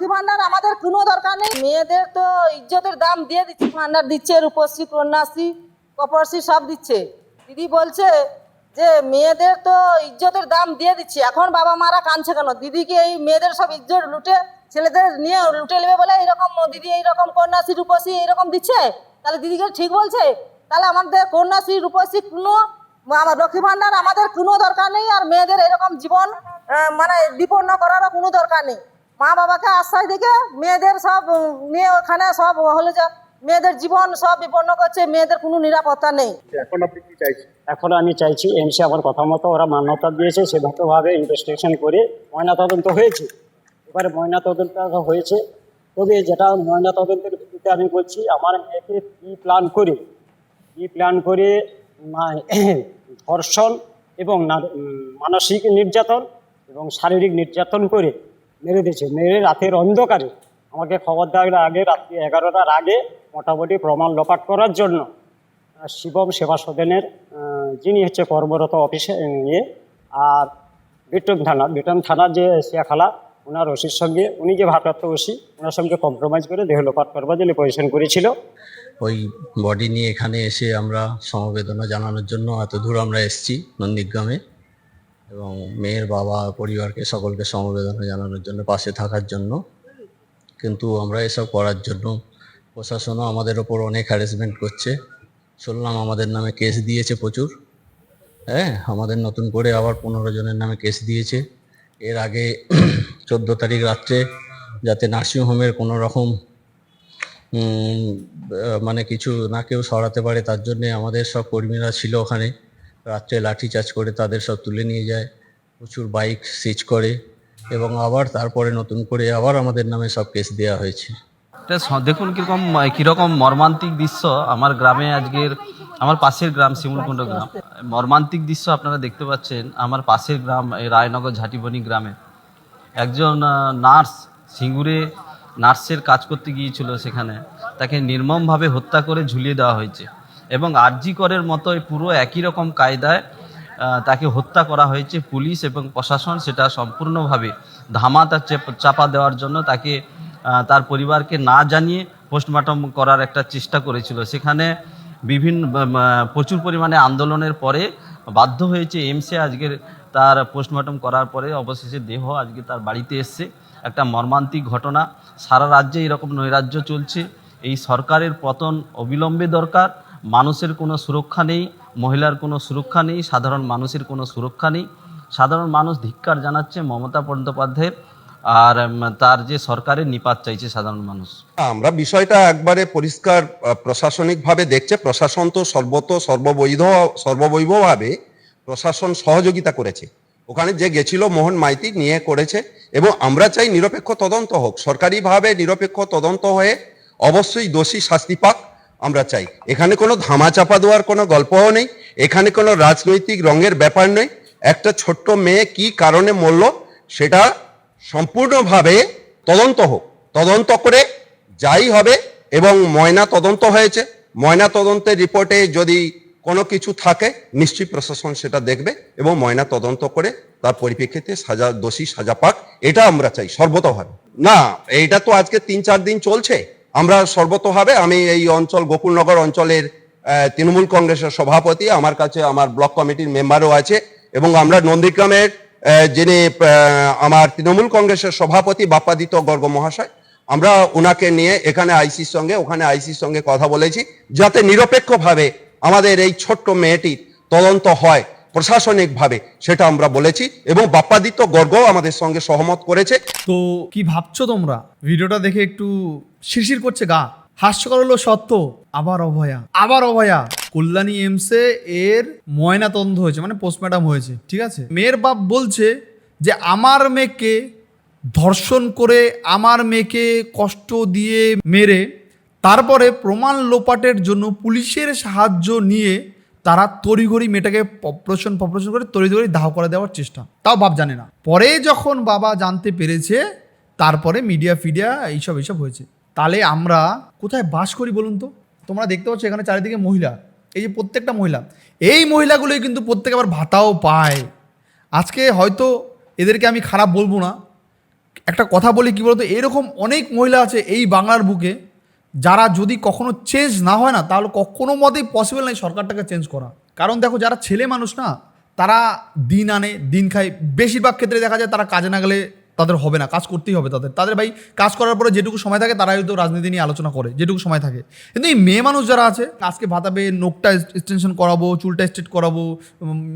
লক্ষ্মী ভান্ডার আমাদের কোনো দরকার নেই। মেয়েদের তো ইজ্জতের দাম দিয়ে দিচ্ছে, ভান্ডার দিচ্ছে, রূপশ্রী, কন্যাশ্রী, কপরশ্রী সব দিচ্ছে। দিদি বলছে যে মেয়েদের তো ইজ্জতের দাম দিয়ে দিচ্ছে। এখন বাবা মারা কাঁদছে কেন? দিদিকে এই মেয়েদের সব ইজ্জত লুটে ছেলেদের নিয়ে লুটে নেবে বলে এইরকম দিদি এইরকম কন্যাশ্রী, রূপশ্রী এইরকম দিচ্ছে? তাহলে দিদিকে ঠিক বলছে? তাহলে আমাদের কন্যাশ্রী, রূপশ্রী কোনো আমার লক্ষ্মী ভান্ডার আমাদের কোনো দরকার নেই। আর মেয়েদের এরকম জীবন মানে বিপন্ন করারও কোনো দরকার নেই। মা বাবাকে আশ্রয় দিকে মেয়েদের সব মেয়ে ওখানে সব হলো যা মেয়েদের জীবন সব বিপন্ন করছে মেয়েদের কোনো নিরাপত্তা নেই। এখন আপনি কি চাইছেন? এখন আমি চাইছি এমসি আমার কথা মতো ওরা মান্যতা দিয়েছে সেভাবে ইনভেস্টিগেশন করে ময়নাতদন্ত হয়েছে। এবারে ময়নাতদন্ত হয়েছে। তবে যেটা ময়নাতদন্তের ভিত্তিতে আমি বলছি আমার মেয়েকে কী প্ল্যান করে কী প্ল্যান করে ধর্ষণ এবং মানসিক নির্যাতন এবং শারীরিক নির্যাতন করে মেরে দিয়েছে। মেরে রাতের অন্ধকারে। আমাকে খবর দেওয়ার আগে রাত্রি এগারোটার আগে মোটামুটি প্রমাণ লোপাট করার জন্য। শিবম সেবা সদনের যিনি হচ্ছে কর্মরত অফিসে নিয়ে আর বিটন থানা বিটন থানার যে শিয়াখালা ওনার ওসির সঙ্গে, উনি যে ভারপ্রাপ্ত ওসি, ওনার সঙ্গে কম্প্রোমাইজ করে দেহ লোপাট করবার জন্য পজিশন করেছিল। ওই বডি নিয়ে এখানে এসে আমরা সমবেদনা জানানোর জন্য এত দূর আমরা এসেছি নন্দীগ্রামে। এবং মেয়ের বাবা পরিবারকে সকলকে সমবেদনা জানানোর জন্য, পাশে থাকার জন্য। কিন্তু আমরা এসব করার জন্য প্রশাসনও আমাদের ওপর অনেক হ্যারাসমেন্ট করছে। শুনলাম আমাদের নামে কেস দিয়েছে প্রচুর। হ্যাঁ আমাদের নতুন করে আবার পনেরো জনের নামে কেস দিয়েছে। এর আগে চোদ্দ তারিখ রাত্রে যাতে নার্সিংহোমের কোনো রকম মানে কিছু না কেউ সরাতে পারে, তার জন্যে আমাদের সব কর্মীরা ছিল ওখানে। রাত্রে লাঠিচার্জ করে তাদের সব তুলে নিয়ে যায়। প্রচুর বাইক সিজ করে এবং আবার তারপরে নতুন করে আবার আমাদের নামে সব কেস দেওয়া হয়েছে। দেখুন কীরকম কীরকম মর্মান্তিক দৃশ্য আমার গ্রামে আজকের, আমার পাশের গ্রাম, শিমুলকুণ্ড গ্রাম। মর্মান্তিক দৃশ্য আপনারা দেখতে পাচ্ছেন, আমার পাশের গ্রাম রায়নগর ঝাটিবনি গ্রামে। একজন নার্স সিঙ্গুরে নার্সের কাজ করতে গিয়েছিল সেখানে। তাকে নির্মমভাবে হত্যা করে ঝুলিয়ে দেওয়া হয়েছে। এবং আরজি করের মতোই পুরো একই রকম কায়দায় তাকে হত্যা করা হয়েছে পুলিশ এবং প্রশাসন, সেটা সম্পূর্ণভাবে ধামা তার চাপা দেওয়ার জন্য তাকে তার পরিবারকে না জানিয়ে পোস্টমর্টম করার একটা চেষ্টা করেছিল। সেখানে বিভিন্ন প্রচুর পরিমাণে আন্দোলনের পরে বাধ্য হয়েছে এমসে আজকের তার পোস্টমর্টম করার পরে অবশেষে দেহ আজকে তার বাড়িতে এসছে। একটা মর্মান্তিক ঘটনা। সারা রাজ্যে এরকম নৈরাজ্য চলছে। এই সরকারের পতন অবিলম্বে দরকার। মানুষের কোনো সুরক্ষা নেই, মহিলার কোনো সুরক্ষা নেই, সাধারণ মানুষের কোনো সুরক্ষা নেই। সাধারণ মানুষ ধিক্কার জানাচ্ছে মমতা বন্দ্যোপাধ্যায়ের আর তার যে সরকারের নিপাত চাইছে সাধারণ মানুষ। আমরা বিষয়টা একবারে পরিষ্কার প্রশাসনিকভাবে দেখছে। প্রশাসন তো সর্বত সর্ববৈধ সর্ববৈধভাবে প্রশাসন সহযোগিতা করেছে। ওখানে যে গেছিল মোহন মাইতি নিয়ে করেছে এবং আমরা চাই নিরপেক্ষ তদন্ত হোক। সরকারিভাবে নিরপেক্ষ তদন্ত হয়ে অবশ্যই দোষী শাস্তি পাক। আমরা চাই। এখানে কোনো ধামাচাপা দেওয়ার কোনো গল্পও নেই। এখানে কোনো রাজনৈতিক রঙের ব্যাপার নেই। একটা ছোট্ট মেয়ে কি কারণে মরল সেটা সম্পূর্ণভাবে তদন্ত হোক। তদন্ত করে যাই হবে এবং ময়না তদন্ত হয়েছে। ময়না তদন্তের রিপোর্টে যদি কোনো কিছু থাকে, নিশ্চয়ই প্রশাসন সেটা দেখবে এবং ময়না তদন্ত করে তার পরিপ্রেক্ষিতে সাজা, দোষী সাজা পাক। এটা আমরা চাই সর্বতভাবে। না, এইটা তো আজকে তিন চার দিন চলছে। আমরা সর্বতভাবে আমি এই অঞ্চল, গোকুলনগর অঞ্চলের তৃণমূল কংগ্রেসের সভাপতি, আমার কাছে আমার ব্লক কমিটির মেম্বারও আছে এবং আমরা নন্দীগ্রামের যিনি আমার তৃণমূল কংগ্রেসের সভাপতি বাপ্পাদিত্য গর্গ মহাশয়, আমরা ওনাকে নিয়ে এখানে আইসির সঙ্গে, ওখানে আইসির সঙ্গে কথা বলেছি যাতে নিরপেক্ষভাবে আমাদের এই ছোট্ট মেয়েটির তদন্ত হয়। প্রশাসনিকভাবে, সেটা আমরা বলেছি এবং বাপ্পাদিত্য গর্গও আমাদের সঙ্গে সহমত করেছে। তো কি ভাবছ তোমরা? ভিডিওটা দেখে একটু শিরশির করছে গা। হাস্যকর হলো সত্য, আবার অভয়া আবার অভয়া। কল্যাণী এমসে এর ময়না তদন্ত হয়েছে মানে পোস্টমর্টম হয়েছে, ঠিক আছে? মেয়ের বাপ বলছে যে, আমার মেয়েকে ধর্ষণ করে আমার মেয়েকে কষ্ট দিয়ে মেরে, তারপরে প্রমাণ লোপাটের জন্য পুলিশের সাহায্য নিয়ে তারা তড়িঘড়ি মেয়েটাকে অপারেশন অপারেশন করে তড়িঘড়ি দাহ করে দেওয়ার চেষ্টা। তাও বাপ জানে না। পরে যখন বাবা জানতে পেরেছে, তারপরে মিডিয়া, ফিডিয়া এইসব এইসব হয়েছে। তাহলে আমরা কোথায় বাস করি বলুন তো? তোমরা দেখতে পাচ্ছ এখানে চারিদিকে মহিলা। এই যে প্রত্যেকটা মহিলা। এই মহিলাগুলোই কিন্তু প্রত্যেকে আবার ভাতাও পায়। আজকে হয়তো এদেরকে আমি খারাপ বলব না। একটা কথা বলি কি বলতো? এরকম অনেক মহিলা আছে এই বাংলার বুকে যারা যদি কখনো চেঞ্জ না হয় না, তাহলে কখনো মতেই পসিবল নয় সরকারটাকে চেঞ্জ করা। কারণ দেখো, যারা ছেলে মানুষ না, তারা দিন আনে, দিন খায়। বেশিরভাগ ক্ষেত্রে দেখা যায় তারা কাজে না গেলে তাদের হবে না, কাজ করতেই হবে তাদের। তাদের ভাই, কাজ করার পরে যেটুকু সময় থাকে তারা হয়তো রাজনীতি নিয়ে আলোচনা করে, যেটুকু সময় থাকে। কিন্তু এই মেয়ে মানুষ যারা আছে, আজকে ভাতাবে নোকটা এক্সটেনশন করাবো, চুলটা স্ট্রেট করাবো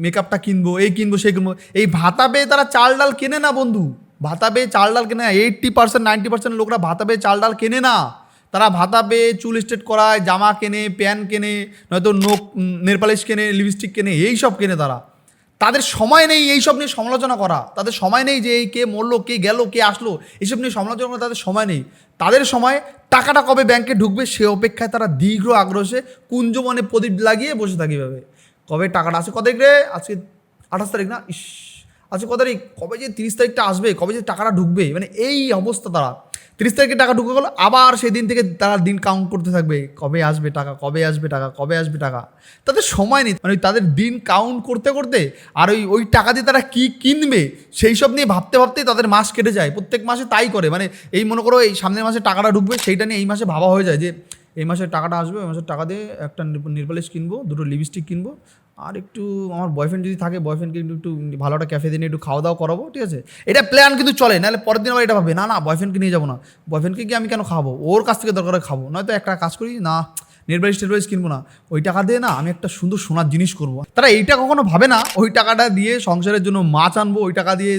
মেকআপটা কিনবো, এই কিনবো, সেই কিনবো, এই ভাতা পেয়ে তারা চাল ডাল কেনে না বন্ধু? ভাতা পেয়ে চাল ডাল কেনে না এইট্টি পার্সেন্ট নাইনটি পার্সেন্ট লোকরা ভাতা পেয়ে চাল ডাল কেনে না। তারা ভাতা পেয়ে চুল স্ট্রেট করায়, জামা কেনে, প্যান্ট কেনে, নয়তো নোক নেরপালিশ কেনে, লিপস্টিক কেনে, এই সব কেনে তারা। তাদের সময় নেই এইসব নিয়ে সমালোচনা করা। তাদের সময় নেই যে এই কে মরলো, কে গেল, কে আসলো এইসব নিয়ে সমালোচনা করা তাদের সময় নেই। তাদের সময় টাকাটা কবে ব্যাংকে ঢুকবে সে অপেক্ষায় তারা দীর্ঘ আগ্রহে কুঞ্জ মনে প্রদীপ লাগিয়ে বসে থাকে এভাবে। কবে টাকাটা আসে কত রে? আজকে আঠাশ তারিখ না? ইস। আজকে কথা তারিখ? কবে যে তিরিশ তারিখটা আসবে, কবে যে টাকাটা ঢুকবে মানে এই অবস্থা তারা। তিরিশ তারিখে টাকা ঢুকে গেলো, আবার সেই দিন থেকে তারা দিন কাউন্ট করতে থাকবে, কবে আসবে টাকা, কবে আসবে টাকা, কবে আসবে টাকা। তাদের সময় নেই মানে তাদের দিন কাউন্ট করতে করতে, আর ওই ওই টাকা দিয়ে তারা কী কিনবে, সেই সব নিয়ে ভাবতে ভাবতেই তাদের মাস কেটে যায়। প্রত্যেক মাসে তাই করে মানে এই মনে করো এই সামনের মাসে টাকাটা ঢুকবে, সেইটা নিয়ে এই মাসে ভাবা হয়ে যায় যে এই মাসের টাকাটা আসবে ওই মাসের টাকা দিয়ে একটা নেলপালিশ কিনবো, দুটো লিপস্টিক কিনবো, আর একটু আমার বয়ফ্রেন্ড যদি থাকে বয়ফ্রেন্ডকে কিন্তু একটু ভালো একটা ক্যাফে দিনে একটু খাওয়া দাওয়া করাবো, ঠিক আছে? এটা প্ল্যান কিন্তু চলে, নাহলে পরের দিন আবার এটা ভাবে না না বয়ফ্রেন্ডকে নিয়ে যাব না বয়ফ্রেন্ডকে গিয়ে আমি কেন খাব? ওর কাছ থেকে দরকার খাব। নয়তো একটা কাজ করি, না নেটবাইস টেটবাইস কিনবো না। ওই টাকা দিয়ে না আমি একটা সুন্দর সোনার জিনিস করব। তারা এইটা কখনো ভাবে না, ওই টাকাটা দিয়ে সংসারের জন্য মাছ আনব, ওই টাকা দিয়ে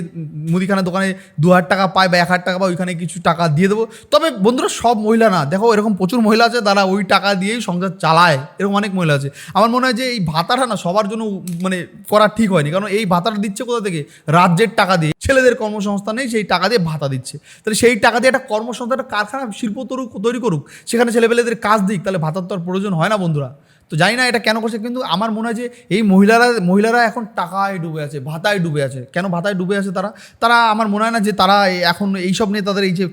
মুদিখানার দোকানে দু হাজার টাকা পায় বা এক হাজার টাকা বা ওইখানে কিছু টাকা দিয়ে দেবো। তবে বন্ধুরা সব মহিলা না, দেখো এরকম প্রচুর মহিলা আছে, তারা ওই টাকা দিয়েই সংসার চালায়। এরকম অনেক মহিলা আছে। আমার মনে হয় যে এই ভাতাটা না সবার জন্য মানে করা ঠিক হয়নি, কারণ এই ভাতাটা দিচ্ছে কোথা থেকে? রাজ্যের টাকা দিয়ে। ছেলেদের কর্মসংস্থান নেই, সেই টাকা দিয়ে ভাতা দিচ্ছে। তাহলে সেই টাকা দিয়ে একটা কর্মসংস্থান কারখানা, শিল্প তৈরি করুক, সেখানে ছেলেপেলেদের কাজ দিক, তাহলে ভাতার তো আর প্রয়োজন হয় না বন্ধুরা। তো জানি না এটা কেন করছে, কিন্তু আমার মনে হয় যে এই মহিলারা মহিলারা এখন টাকায় ডুবে আছে, ভাতায় ডুবে আছে। কেন ভাতায় ডুবে আছে তারা? তারা আমার মনে হয় না যে তারা এখন এইসব নিয়ে তাদের এই যে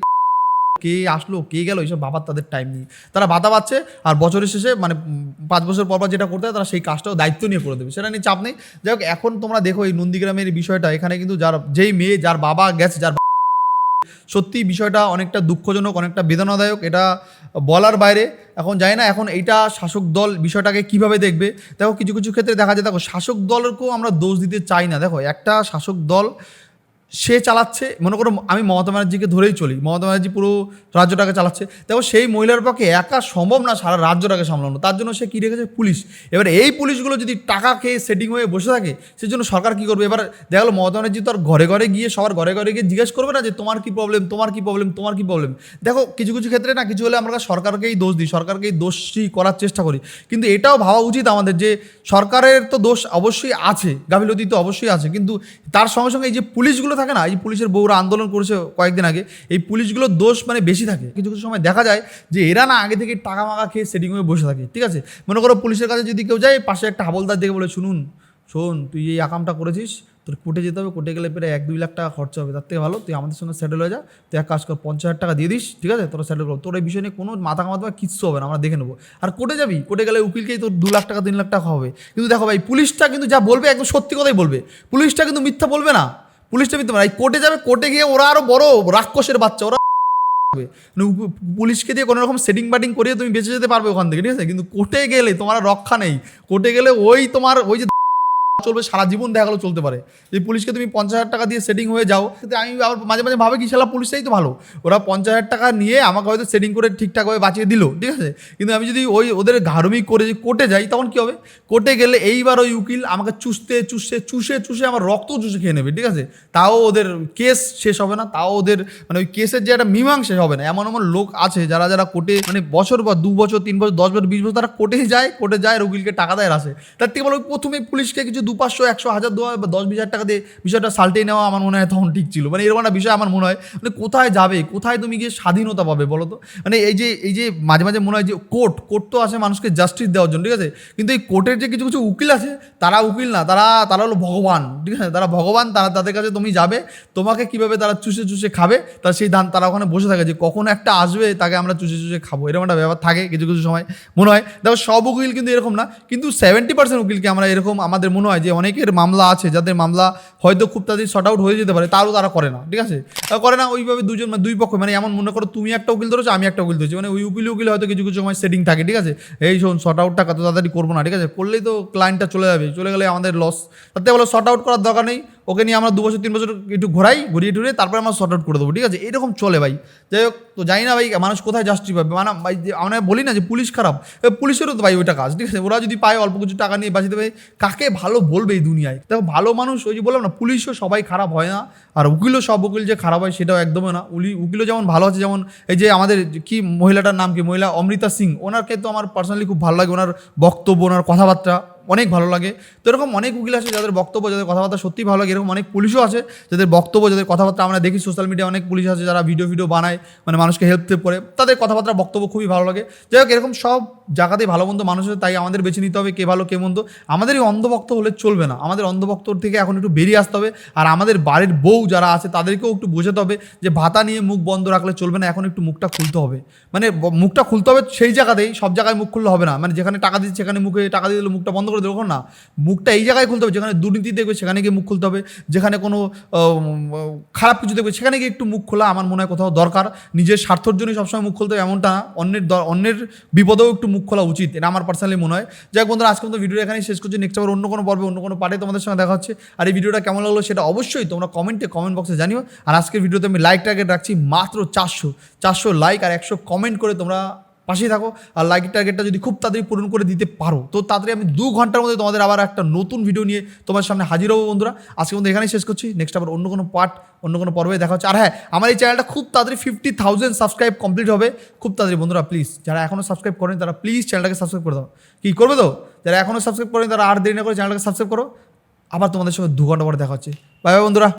কে আসলো, কে গেল, এইসব ভাবার তাদের টাইম নেই। তারা ভাতা পাচ্ছে আর বছরের শেষে মানে পাঁচ বছর পর যেটা করতে হয়, তারা সেই কাজটাও দায়িত্ব নিয়ে করে দেবে। সেটা নিয়ে চাপ নেই। যাই হোক, এখন তোমরা দেখো এই নন্দীগ্রামের বিষয়টা, এখানে কিন্তু যার, যেই মেয়ে, যার বাবা গেছে, যার সত্যি বিষয়টা অনেকটা দুঃখজনক, অনেকটা বেদনাদায়ক। এটা বলার বাইরে, এখন জানি না, এখন এইটা শাসক দল বিষয়টাকে কীভাবে দেখবে? দেখো, কিছু কিছু ক্ষেত্রে দেখা যায়, দেখো, শাসক দলকেও আমরা দোষ দিতে চাই না। দেখো, একটা শাসক দল সে চালাচ্ছে, মনে করো আমি মমতা ব্যানার্জিকে ধরেই চলি, মমতা ব্যানার্জি পুরো রাজ্যটাকে চালাচ্ছে, দেখো সেই মহিলার পক্ষে একা সম্ভব না সারা রাজ্যটাকে সামলানো, তার জন্য সে কী রেখেছে? পুলিশ। এবার এই পুলিশগুলো যদি টাকা খেয়ে সেটিং হয়ে বসে থাকে, সেজন্য সরকার কী করবে? এবার দেখা গেলো মমতা ব্যানার্জি তো আর ঘরে ঘরে গিয়ে, সবার ঘরে ঘরে গিয়ে জিজ্ঞেস করবে না যে তোমার কী প্রবলেম তোমার কী প্রবলেম তোমার কী প্রবলেম দেখো কিছু কিছু ক্ষেত্রে না, কিছু হলে আমরা সরকারকেই দোষ দিই, সরকারকেই দোষী করার চেষ্টা করি। কিন্তু এটাও ভাবা উচিত আমাদের যে সরকারের তো দোষ অবশ্যই আছে, গাফিলতি তো অবশ্যই আছে, কিন্তু তার সঙ্গে সঙ্গে এই যে পুলিশগুলো থাকে না? এই পুলিশের বউরা আন্দোলন করেছে কয়েকদিন আগে, এই পুলিশগুলোর দোষ মানে বেশি থাকে। কিছু কিছু সময় দেখা যায় যে এরা না আগে থেকে টাকা মাকা খেয়ে সেটিং হয়ে বসে থাকে, ঠিক আছে? মনে করো পুলিশের কাছে যদি কেউ যায়, পাশে একটা হাবলদার দেখে বলে, শুনুন, শোন, তুই এই আকামটা করেছিস, তোর কোর্টে যেতে হবে, কোর্টে গেলে প্রায় এক দুই লাখ টাকা খরচা হবে, তার থেকে ভালো, তুই আমাদের সঙ্গে সেটেল হয়ে যা, তুই এক কাজ কর, পঞ্চাশ হাজার টাকা দিয়ে দিস, ঠিক আছে? তোরা সেটেল করো। তোর এই বিষয় নিয়ে কোনো মাথা কামাতে বা কিচ্ছু হবে না, আমরা দেখে নেব। আর কোর্টে যাবি? কোর্টে গেলে উকিলকেই তোর দু লাখ টাকা, তিন লাখ টাকা হবে। কিন্তু দেখো ভাই, পুলিশটা কিন্তু যা বলবে, একদম সত্যি কথাই বলবে। পুলিশটা কিন্তু মিথ্যা বলবে না। পুলিশটা বিদ্যমান। এই কোর্টে যাবে, কোর্টে গিয়ে ওরা আরও বড় রাক্ষসের বাচ্চা, ওরা। মানে পুলিশকে দিয়ে কোনো রকম সেটিং বাটিং করিয়ে তুমি বেঁচে যেতে পারবে ওখান থেকে, ঠিক আছে কিন্তু কোর্টে গেলে তোমার রক্ষা নেই কোর্টে গেলে ওই তোমার, ওই যে চলবে, সারা জীবন দেখা গেলো চলতে পারে। যে পুলিশকে তুমি পঞ্চাশ হাজার টাকা দিয়ে সেটিং হয়ে যাও। কিন্তু আমি আবার মাঝে মাঝে ভাবে কি শালা পুলিশটাই তো ভালো। ওরা পঞ্চাশ হাজার টাকা নিয়ে আমাকে হয়তো সেটিং করে ঠিকঠাকভাবে বাঁচিয়ে দিল, ঠিক আছে? কিন্তু আমি যদি ওই ওদের ঘাড়মি করে যদি কোর্টে যাই, তখন কি হবে? কোর্টে গেলে এইবার ওই উকিল আমাকে চুষতে, চুষে চুষে চুষে আমার রক্ত চুষে খেয়ে নেবে, ঠিক আছে? তাও ওদের কেস শেষ হবে না, তাও ওদের মানে ওই কেসের যে একটা মীমাংসা হবে না। এমন এমন লোক আছে যারা যারা কোর্টে মানে বছর বা দু বছর, তিন বছর, দশ বছর, বিশ বছর তারা কোর্টে যায় কোর্টে যায় উকিলকে টাকা দেয় আসে তার থেকে বলো প্রথমে পুলিশকে কিছু দু পাঁচশো একশো, হাজার দেওয়া বা দশ, বিশ হাজার টাকা দিয়ে বিষয়টা সাল্টে নেওয়া আমার মনে হয় তখন ঠিক ছিল। মানে এরকম একটা বিষয় আমার মনে হয় মানে কোথায় যাবে? কোথায় তুমি গিয়ে স্বাধীনতা পাবে বলো তো? মানে এই যে এই যে মাঝে মাঝে মনে হয় যে কোর্ট কোর্ট তো আসে মানুষকে জাস্টিস দেওয়ার জন্য, ঠিক আছে? কিন্তু এই কোর্টের যে কিছু কিছু উকিল আছে, তারা উকিল না, তারা তারা হলো ভগবান, ঠিক আছে? তারা ভগবান, তারা তাদের কাছে তুমি যাবে, তোমাকে কীভাবে তারা চুষে চুষে খাবে তার সেই ধান তারা ওখানে বসে থাকে যে কখন একটা আসবে, তাকে আমরা চুষে চুষে খাব। এরকম একটা ব্যাপার থাকে কিছু কিছু সময় মনে হয়। দেখো, সব উকিল কিন্তু এরকম না, কিন্তু সেভেন্টি পার্সেন্ট উকিলকে আমরা এরকম আমাদের মনে হয় যে অনেকের মামলা আছে, যাদের মামলা হয়তো খুব তাদের শর্ট আউট হয়ে যেতে পারে, তারও তারা করে না, ঠিক আছে? করে না, ওইভাবে দুজন মানে দুই পক্ষ মানে এমন মনে করো তুমি একটা উকিল ধরেছো, আমি একটা উকিল ধরেছি মানে ওই উকিল উকিল হয়তো কিছু কিছু সময় সেটিং থাকে, ঠিক আছে? এই শোন শর্ট আউটটা কত তাড়াতাড়ি করব না, ঠিক আছে? করলেই তো ক্লায়েন্টটা চলে যাবে, চলে গেলে আমাদের লস তাতে বলো শর্ট আউট করার দরকার নেই ওকে নিয়ে আমরা দু বছর, তিন বছর একটু ঘোরাই, ঘুরিয়ে টুরিয়ে তারপরে আমরা শর্ট আউট করে দেবো, ঠিক আছে? এরকম চলে ভাই। যাই হোক, তো জানি না ভাই, মানুষ কোথায় জাস্টিস পাবে মানে ভাই আমরা বলি না যে পুলিশ খারাপ পুলিশেরও তো ভাই ওইটা কাজ, ঠিক আছে? ওরা যদি পায়, অল্প কিছু টাকা নিয়ে বাঁচিয়ে দেবে, কাকে ভালো বলবে এই দুনিয়ায়? দেখো, ভালো মানুষ, ওই যে বললাম না, পুলিশও সবাই খারাপ হয় না, আর উকিলও সব উকিল যে খারাপ হয় সেটাও একদমই না। উলি, উকিলও যেমন ভালো আছে, যেমন এই যে আমাদের কি মহিলাটার নাম কি? মহিলা অমৃতা সিং, ওনারকে তো আমার পার্সোনালি খুব ভালো লাগে, ওনার বক্তব্য, ওনার কথাবার্তা। অনেক ভালো লাগে। তো এরকম অনেক উকিল আছে যাদের বক্তব্য, যাদের কথাবার্তা সত্যি ভালো লাগে। এরকম অনেক পুলিশও আছে যাদের বক্তব্য, যাদের কথাবার্তা আমরা দেখি সোশ্যাল মিডিয়া অনেক পুলিশ আছে যারা ভিডিও ভিডিও বানায় মানে মানুষকে হেল্প করে। তাদের কথাবার্তা বক্তব্য খুবই ভালো লাগে। যাই হোক, এরকম সব জায়গাতেই ভালো মন্দ মানুষ আছে, তাই আমাদের বেছে নিতে হবে কে ভালো, কে মন্দ। আমাদের এই অন্ধভক্ত হলে চলবে না। আমাদের অন্ধভক্ত থেকে এখন একটু বেরিয়ে আসতে হবে। আর আমাদের বাড়ির বউ যারা আছে, তাদেরকেও একটু বোঝাতে হবে যে ভাতা নিয়ে মুখ বন্ধ রাখলে চলবে না, এখন একটু মুখটা খুলতে হবে। মানে মুখটা খুলতে হবে সেই জায়গাতেই, সব জায়গায় মুখ খুললে হবে না। মানে যেখানে টাকা দিচ্ছে, সেখানে মুখে টাকা দিয়ে দিলে মুখটা বন্ধ করে দেবো না? মুখটা এই জায়গায় খুলতে হবে, যেখানে দুর্নীতি দেখবে, সেখানে গিয়ে মুখ খুলতে হবে। যেখানে কোনো খারাপ কিছু দেখবে, সেখানে গিয়ে একটু মুখ খোলা আমার মনে হয় কোথাও দরকার। নিজের স্বার্থর জন্যই সবসময় মুখ খুলতে হবে, এমনটা অন্যের অন্যের বিপদেও একটু মুখ খোলা উচিত। এটা আমার পার্সোনালি মনে হয়। যাই বন্ধুরা আজকে মতো ভিডিও এখানেই শেষ করছি। নেক্সট আবার অন্য কোনো পর্বে, অন্য কোনো পার্টে তোমাদের সঙ্গে দেখা হচ্ছে। আর এই ভিডিওটা কেমন লাগল সেটা অবশ্যই তোমরা কমেন্টে কমেন্ট বক্সে জানিও। আর আজকের ভিডিওতে আমি লাইক টার্গেট রাখছি মাত্র চারশো। চারশো লাইক আর একশো কমেন্ট করে তোমরা পাশেই থাকো। আর লাইক টার্গেটটা যদি খুব তাড়াতাড়ি পূরণ করে দিতে পারো, তো তাড়াতাড়ি আমি দু ঘণ্টার মধ্যে তোমাদের আবার একটা নতুন ভিডিও নিয়ে তোমার সামনে হাজির হব বন্ধুরা। আজকে মধ্যে এখানেই শেষ করছি। নেক্সট আবার অন্য কোনো পার্ট অন্য কোনো পর্বে দেখা হচ্ছে। আর হ্যাঁ আমার এই চ্যানেলটা খুব তাড়াতাড়ি ফিফটি থাউজেন্ড সাবস্ক্রাইব কমপ্লিট হবে। খুব তাড়াতাড়ি বন্ধুরা প্লিজ যারা এখনও সাবস্ক্রাইব করেন, তারা প্লিজ চ্যানেলটাকে সাবস্ক্রাইব করে দাও। কি করবে তো? যারা এখনও সাবস্ক্রাইব করেন, তারা আর দেরি না করে চ্যানেলটাকে সাবস্ক্রাইব করো। আবার তোমাদের সঙ্গে দু ঘণ্টা পরে দেখা হচ্ছে। বাই বাই বন্ধুরা।